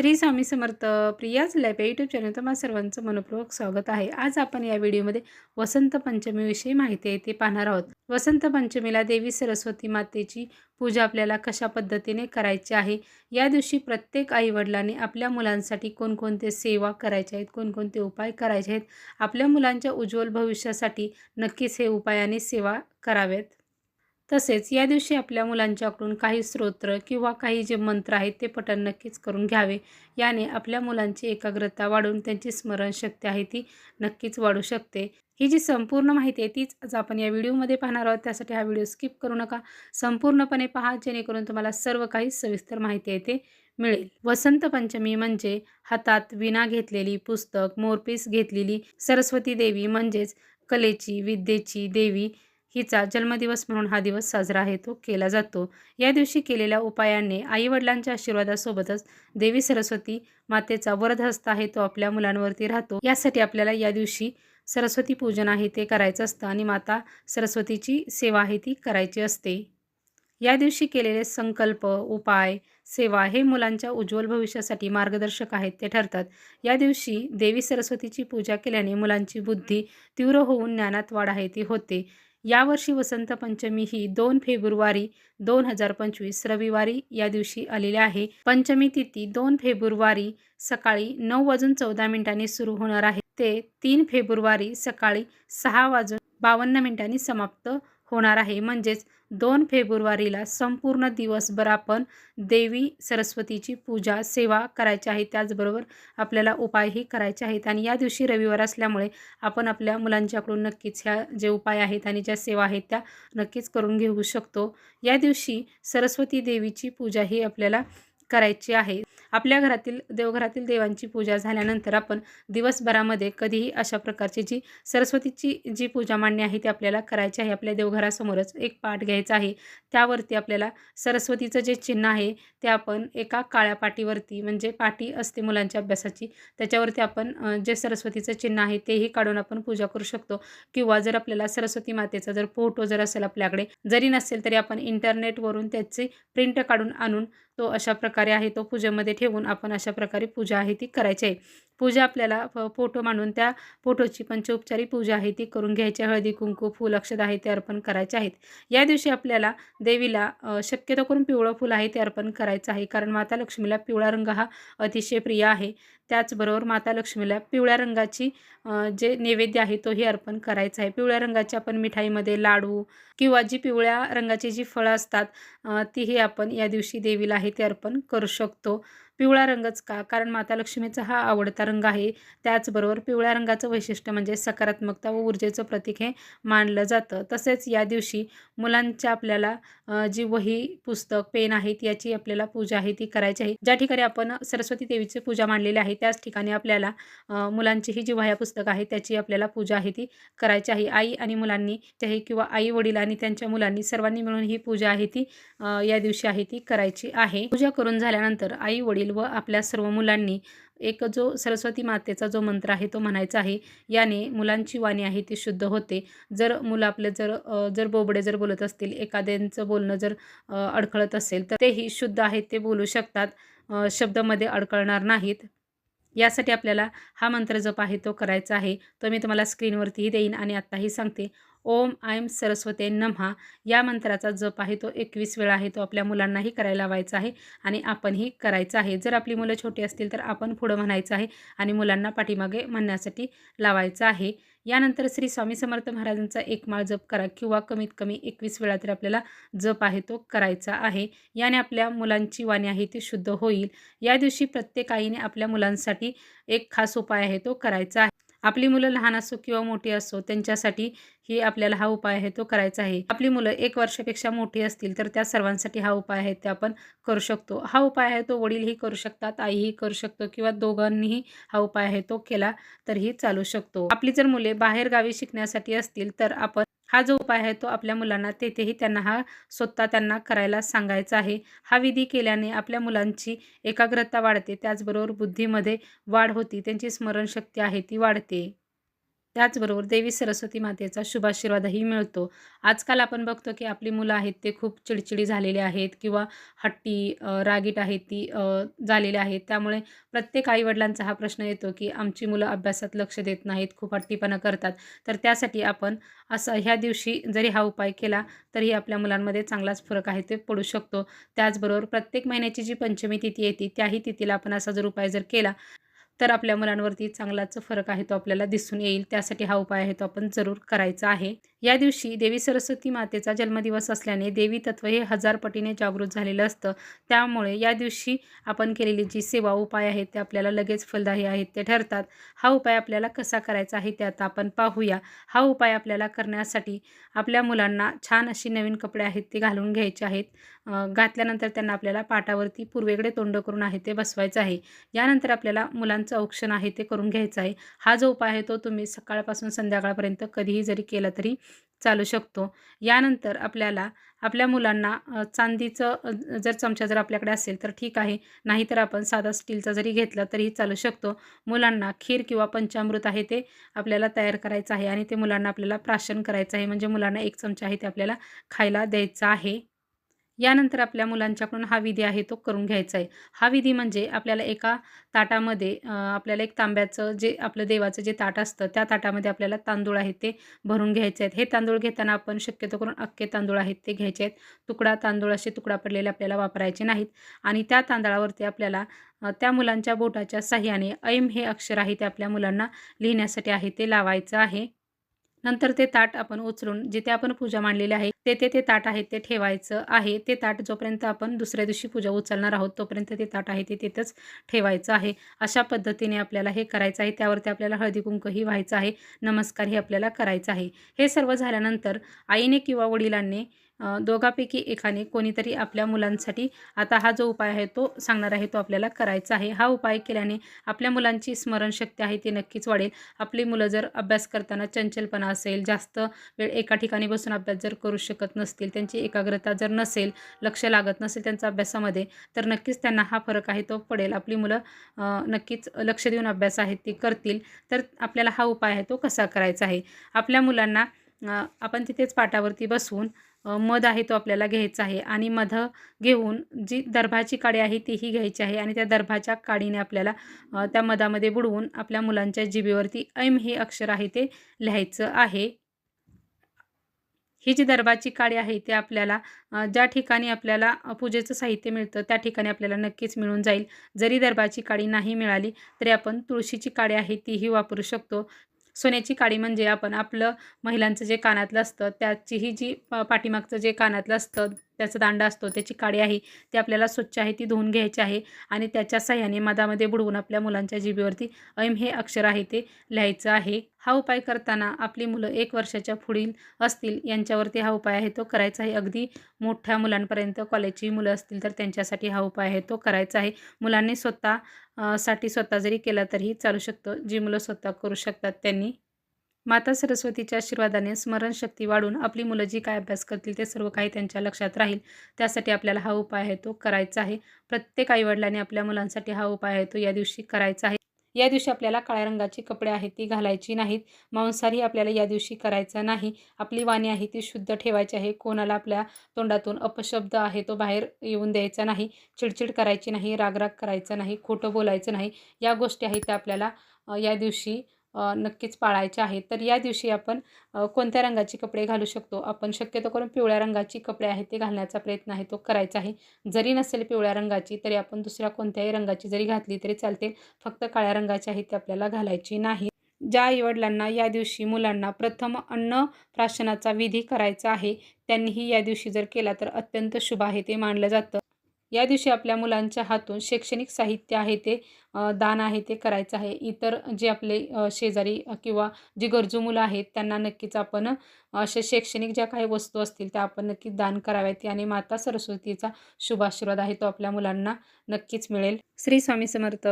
Shri Swami Samarth Priya's lab YouTube channel तुम्हा सर्वांचं मनपूर्वक स्वागत आहे. आज आपण या व्हिडिओमध्ये वसंत पंचमीविषयी माहिती आहे ते पाहणार आहोत. वसंत पंचमीला देवी सरस्वती मातेची पूजा आपल्याला कशा पद्धतीने करायची आहे? या दिवशी प्रत्येक आईवडिलांनी आपल्या मुलांसाठी कोणकोणते सेवा करायचे आहेत कोणकोणते उपाय करायचे आहेत? आपल्या मुलांच्या उज्ज्वल भविष्यासाठी नक्कीच हे उपाय आणि सेवा कराव्यात तसेच या दिवशी आपल्या मुलांच्याकडून काही स्तोत्र किंवा काही जे मंत्र आहेत ते पठण नक्कीच करून घ्यावे. याने आपल्या मुलांची एकाग्रता वाढून त्यांची स्मरणशक्ती आहे ती नक्कीच वाढू शकते. ही जी संपूर्ण माहिती आहे तीच आज आपण या व्हिडिओमध्ये पाहणार आहोत. त्यासाठी हा व्हिडिओ स्किप करू नका. संपूर्णपणे पहा जेणेकरून तुम्हाला सर्व काही सविस्तर माहिती आहे ते मिळेल. वसंत पंचमी म्हणजे हातात विना घेतलेली पुस्तक मोरपीस घेतलेली सरस्वती देवी म्हणजेच कलेची विद्येची देवी हिचा जन्मदिवस म्हणून हा दिवस साजरा आहे तो केला जातो. या दिवशी केलेल्या उपायाने आईवडिलांच्या आशीर्वादासोबतच देवी सरस्वती मातेचा वरद हस्त आहे तो आपल्या मुलांवरती राहतो. यासाठी आपल्याला या दिवशी सरस्वती पूजन आहे ते करायचं असतं आणि माता सरस्वतीची सेवा आहे ती करायची असते. या दिवशी केलेले संकल्प उपाय सेवा हे मुलांच्या उज्ज्वल भविष्यासाठी मार्गदर्शक आहेत ते ठरतात. या दिवशी देवी सरस्वतीची पूजा केल्याने मुलांची बुद्धी तीव्र होऊन ज्ञानात वाढ आहे ती होते. यावर्षी वसंत पंचमी ही दोन फेब्रुवारी दोन हजार पंचवीस रविवारी या दिवशी आलेली आहे. पंचमी तिथी दोन फेब्रुवारी सकाळी नऊ वाजून चौदा मिनिटांनी सुरू होणार आहे. ते तीन फेब्रुवारी सकाळी सहा वाजून बावन्न मिनिटांनी समाप्त होणार आहे. म्हणजेच दोन फेब्रुवारीला संपूर्ण दिवसभर आपण देवी सरस्वतीची पूजा सेवा करायची आहे. त्याचबरोबर आपल्याला उपायही करायचे आहेत. आणि या दिवशी रविवार असल्यामुळे आपण आपल्या मुलांच्याकडून नक्कीच ह्या जे उपाय आहेत आणि ज्या सेवा आहेत त्या नक्कीच करून घेऊ शकतो. या दिवशी सरस्वती देवीची पूजा ही आपल्याला करायची आहे. आपल्या घरातील देवघरातील देवांची पूजा झाल्यानंतर आपण दिवसभरामध्ये कधीही अशा प्रकारची जी सरस्वतीची जी पूजा मांडणी आहे ती आपल्याला करायची आहे. आपल्या देवघरासमोरच एक पाठ घ्यायचा आहे. त्यावरती आपल्याला सरस्वतीचं जे चिन्ह आहे ते आपण एका काळ्या पाटीवरती म्हणजे पाटी असते मुलांच्या अभ्यासाची त्याच्यावरती आपण जे सरस्वतीचं चिन्ह आहे तेही काढून आपण पूजा करू शकतो. किंवा जर आपल्याला सरस्वती मातेचा जर फोटो जर असेल आपल्याकडे जरी नसेल तरी आपण इंटरनेटवरून त्याचे प्रिंट काढून आणून तो अशा प्रकारे आहे तो पूजेमध्ये ठेवून आपण अशा प्रकारे पूजा आहे ती करायची आहे. पूजा आपल्याला फोटो मांडून त्या फोटोची पंचोपचारी पूजा आहे ती करून घ्यायची हळदी कुंकू फूल अक्षद आहे ते अर्पण करायचे आहेत. या दिवशी आपल्याला देवीला शक्यतो करून पिवळं फूल आहे ते अर्पण करायचं आहे. कारण माता लक्ष्मीला पिवळा रंग हा अतिशय प्रिय आहे. त्याचबरोबर माता लक्ष्मीला पिवळ्या रंगाची जे नैवेद्य आहे तोही अर्पण करायचा आहे. पिवळ्या रंगाची आपण मिठाईमध्ये लाडू किंवा जी पिवळ्या रंगाची जी फळं असतात तीही आपण या दिवशी देवीला आहे ते अर्पण करू शकतो. पिवळा रंगच का? कारण माता लक्ष्मीचा हा आवडता रंग आहे. त्याचबरोबर पिवळ्या रंगाचं वैशिष्ट्य म्हणजे सकारात्मकता व ऊर्जेचं प्रतीक हे मानलं जातं. तसेच या दिवशी मुलांच्या आपल्याला जी वही पुस्तक पेन आहेत याची आपल्याला पूजा आहे ती करायची आहे. ज्या ठिकाणी आपण सरस्वती देवीची पूजा मांडलेली आहे त्याच ठिकाणी आपल्याला मुलांची ही जी वह्या पुस्तक आहे त्याची आपल्याला पूजा आहे ती करायची आहे. आई आणि मुलांनी त्याही किंवा आई वडील आणि त्यांच्या मुलांनी सर्वांनी मिळून ही पूजा आहे ती या दिवशी आहे ती करायची आहे. पूजा करून झाल्यानंतर आई वडील व आपल्या सर्व मुलांनी एक जो सरस्वती मातेचा जो मंत्र आहे तो म्हणायचा आहे याने मुलांची वाणी आहे ती शुद्ध होते. जर मुलं आपले जर जर बोबडे जर बोलत असतील एखाद्यांचं बोलणं जर अडखळत असेल तर तेही शुद्ध आहेत ते बोलू शकतात. शब्दामध्ये अडकळणार नाहीत. यासाठी आपल्याला हा मंत्र जप आहे तो करायचा आहे. तो मी तुम्हाला स्क्रीनवरतीही देईन आणि आत्ताही सांगते. ओम आयम सरस्वते नमहा या मंत्राचा जप आहे तो एकवीस वेळा आहे तो आपल्या मुलांनाही करायला लावायचा आहे आणि आपणही करायचं आहे. जर आपली मुलं छोटी असतील तर आपण पुढं म्हणायचं आहे आणि मुलांना पाठीमागे म्हणण्यासाठी लावायचं आहे. यानंतर श्री स्वामी समर्थ महाराजांचा एक माळ जप करा किंवा कमीत कमी एकवीस वेळा तरी आपल्याला जप आहे तो करायचा आहे. याने आपल्या मुलांची वाणी आहे ती शुद्ध होईल. या दिवशी प्रत्येक आईने आपल्या मुलांसाठी एक खास उपाय आहे तो करायचा आहे. आपली मुलं लहान असो किंवा मोठी असो त्यांच्यासाठी ही आपल्याला हा उपाय आहे तो करायचा आहे. आपली मुलं एक वर्षापेक्षा मोठी असतील तर त्या सर्वांसाठी हा उपाय आहे ते आपण करू शकतो. हा उपाय आहे तो वडीलही करू शकतात आईही करू शकतो किंवा दोघांनीही हा उपाय आहे तो केला तरीही चालू शकतो. आपली जर मुले बाहेर गावी शिकण्यासाठी असतील तर आपण हा जो उपाय आहे तो आपल्या मुलांना तेथेही त्यांना हा स्वतः त्यांना करायला सांगायचा आहे. हा विधी केल्याने आपल्या मुलांची एकाग्रता वाढते त्याचबरोबर बुद्धीमध्ये वाढ होती त्यांची स्मरणशक्ती आहे ती वाढते. त्याचबरोबर देवी सरस्वती मातेचा शुभाशीर्वादही मिळतो. आजकाल आपण बघतो की आपली मुलं आहेत ते खूप चिडचिडी झालेली आहेत किंवा हट्टी रागीट आहेत ती झालेली आहेत. त्यामुळे प्रत्येक आईवडिलांचा हा प्रश्न येतो की आमची मुलं अभ्यासात लक्ष देत नाहीत खूप हट्टीपणा करतात. तर त्यासाठी आपण असं ह्या दिवशी जरी हा उपाय केला तरी आपल्या मुलांमध्ये चांगलाच फरक आहे ते पडू शकतो. त्याचबरोबर प्रत्येक महिन्याची जी पंचमी तिथी येते त्याही तिथीला आपण असा जर उपाय जर केला तर आपल्या मुलांवरती चांगलाच फरक आहे तो आपल्याला दिसून येईल. त्यासाठी हा उपाय आहे तो आपण जरूर करायचा आहे. या दिवशी देवी सरस्वती मातेचा जन्मदिवस असल्याने देवी तत्व हे हजार पटीने जागृत झालेलं असतं. त्यामुळे या दिवशी आपण केलेली जी सेवा उपाय आहेत ते आपल्याला लगेच फलदायी आहेत ते ठरतात. हा उपाय आपल्याला कसा करायचा आहे ते आता आपण पाहूया. हा उपाय आपल्याला करण्यासाठी आपल्या मुलांना छान अशी नवीन कपडे आहेत ते घालून घ्यायचे आहेत. घातल्यानंतर त्यांना आपल्याला पाटावरती पूर्वेकडे तोंड करून आहे ते बसवायचं आहे. यानंतर आपल्याला मुलांचं औक्षण आहे ते करून घ्यायचं आहे. हा जो उपाय आहे तो तुम्ही सकाळपासून संध्याकाळपर्यंत कधीही जरी केला तरी चालू शकतो. यानंतर आपल्याला आपल्या मुलांना चांदीचं जर चमचा जर आपल्याकडे असेल तर ठीक आहे. नाहीतर आपण साधा स्टीलचा जरी घेतला तरीही चालू शकतो. मुलांना खीर किंवा पंचामृत आहे ते आपल्याला तयार करायचं आहे आणि ते मुलांना आपल्याला प्राशन करायचं आहे. म्हणजे मुलांना एक चमचा आहे ते आपल्याला खायला द्यायचं आहे. यानंतर आपल्या मुलांच्याकडून हा विधी आहे तो करून घ्यायचा आहे. हा विधी म्हणजे आपल्याला एका ताटामध्ये आपल्याला एक तांब्याचं जे आपलं देवाचं जे ताट असतं त्या ताटामध्ये आपल्याला तांदूळ आहेत ते भरून घ्यायचे आहेत. हे तांदूळ घेताना आपण शक्यतो करून अख्खे तांदूळ आहेत ते घ्यायचे आहेत. तुकडा तांदूळ असे तुकडा पडलेले आपल्याला वापरायचे नाहीत. आणि त्या तांदळावरती आपल्याला त्या मुलांच्या बोटाच्या साह्याने ऐम हे अक्षर आहे ते आपल्या मुलांना लिहिण्यासाठी आहे ते लावायचं आहे. नंतर ते ताट आपण उचलून जिथे आपण पूजा मांडलेली आहे तेथे ते ताट आहे ते ठेवायचं आहे. ते ताट जोपर्यंत आपण दुसऱ्या दिवशी पूजा उचलणार आहोत तोपर्यंत ते ताट आहे ते तिथंच ठेवायचं आहे. अशा पद्धतीने आपल्याला हे करायचं आहे. त्यावरती आपल्याला हळदी कुंकही व्हायचं आहे. नमस्कारही आपल्याला करायचं आहे. हे सर्व झाल्यानंतर आईने किंवा वडिलांनी दोघापैकी एकाने कोणीतरी आपल्या मुलांसाठी आता हा जो उपाय आहे तो सांगणार आहे तो आपल्याला करायचा आहे. हा उपाय केल्याने आपल्या मुलांची स्मरणशक्ती आहे ती नक्कीच वाढेल. आपली मुलं जर अभ्यास करताना चंचलपणा असेल जास्त वेळ एका ठिकाणी बसून अभ्यास जर करू शकत नसतील त्यांची एकाग्रता जर नसेल लक्ष लागत नसेल त्यांचा अभ्यासामध्ये तर नक्कीच त्यांना हा फरक आहे तो पडेल. आपली मुलं नक्कीच लक्ष देऊन अभ्यास आहे ते करतील. तर आपल्याला हा उपाय आहे तो कसा करायचा आहे? आपल्या मुलांना आपण तिथेच पाटावरती बसवून मध आहे तो आपल्याला घ्यायचा आहे आणि मध घेऊन जी दर्भाची काडी आहे तीही घ्यायची आहे आणि त्या दर्भाच्या काडीने आपल्याला त्या मधामध्ये बुडवून आपल्या मुलांच्या जिभेवरती ऐम हे अक्षर आहे ते लिहायचं आहे. ही जी दर्भाची काडी आहे ते आपल्याला ज्या ठिकाणी आपल्याला पूजेचं साहित्य मिळतं त्या ठिकाणी आपल्याला नक्कीच मिळून जाईल. जरी दर्भाची काडी नाही मिळाली तरी आपण तुळशीची काडी आहे तीही वापरू शकतो. सोन्याची काडी म्हणजे आपण आपलं महिलांचं जे कानातलं असतं त्याचीही जी पाठीमागचं जे कानातलं असतं त्याचा दांडा असतो त्याची काडी आहे ती आपल्याला स्वच्छ आहे ती धुवून घ्यायची आहे आणि त्याच्या साह्याने मधामध्ये बुडवून आपल्या मुलांच्या जिबेवरती ऐम हे अक्षर आहे ते लिहायचं आहे. हा उपाय करताना आपली मुलं एक वर्षाच्या पुढील असतील यांच्यावरती हा उपाय आहे तो करायचा आहे. अगदी मोठ्या मुलांपर्यंत कॉलेजची मुलं असतील तर त्यांच्यासाठी हा उपाय आहे तो करायचा आहे. मुलांनी स्वतः साठी स्वतः जरी केला तरीही चालू शकतं. जी मुलं स्वतः करू शकतात त्यांनी माता सरस्वतीच्या आशीर्वादाने स्मरणशक्ती वाढून आपली मुलं जी काय अभ्यास करतील ते सर्व काही त्यांच्या लक्षात राहील. त्यासाठी आपल्याला हा उपाय आहे तो करायचा आहे. प्रत्येक आईवडिलाने आपल्या मुलांसाठी हा उपाय आहे तो या दिवशी करायचा आहे. या दिवशी आपल्याला काळ्या रंगाची कपडे आहेत ती घालायची नाहीत. मांसाहारही आपल्याला या दिवशी करायचा नाही. आपली वाणी आहे ती शुद्ध ठेवायची आहे. कोणाला आपल्या तोंडातून अपशब्द आहे तो बाहेर येऊन द्यायचा नाही. चिडचिड करायची नाही. रागराग करायचा नाही. खोटं बोलायचं नाही. या गोष्टी आहेत त्या आपल्याला या दिवशी नक्कीच पाळायचे आहेत. तर या दिवशी आपण कोणत्या रंगाचे कपडे घालू शकतो? आपण शक्यतो करून पिवळ्या रंगाची कपडे आहेत ते घालण्याचा प्रयत्न आहे तो करायचा आहे. जरी नसेल पिवळ्या रंगाची तरी आपण दुसऱ्या कोणत्याही रंगाची जरी घातली तरी चालते फक्त काळ्या रंगाची आहे ती आपल्याला घालायची नाही. ज्या आईवडिलांना या दिवशी मुलांना प्रथम अन्न प्राशनाचा विधी करायचा आहे त्यांनीही या दिवशी जर केला तर अत्यंत शुभ आहे ते मानलं जातं. या दिवशी आपल्या मुलांच्या हातून शैक्षणिक साहित्य आहे ते दान आहे ते करायचं आहे. इतर जे आपले शेजारी किंवा जी गरजू मुलं आहेत त्यांना नक्कीच आपण अशा शैक्षणिक ज्या काही वस्तू असतील त्या आपण नक्कीच दान कराव्यात. आणि माता सरस्वतीचा शुभ आशीर्वाद आहे तो आपल्या मुलांना नक्कीच मिळेल. श्री स्वामी समर्थ.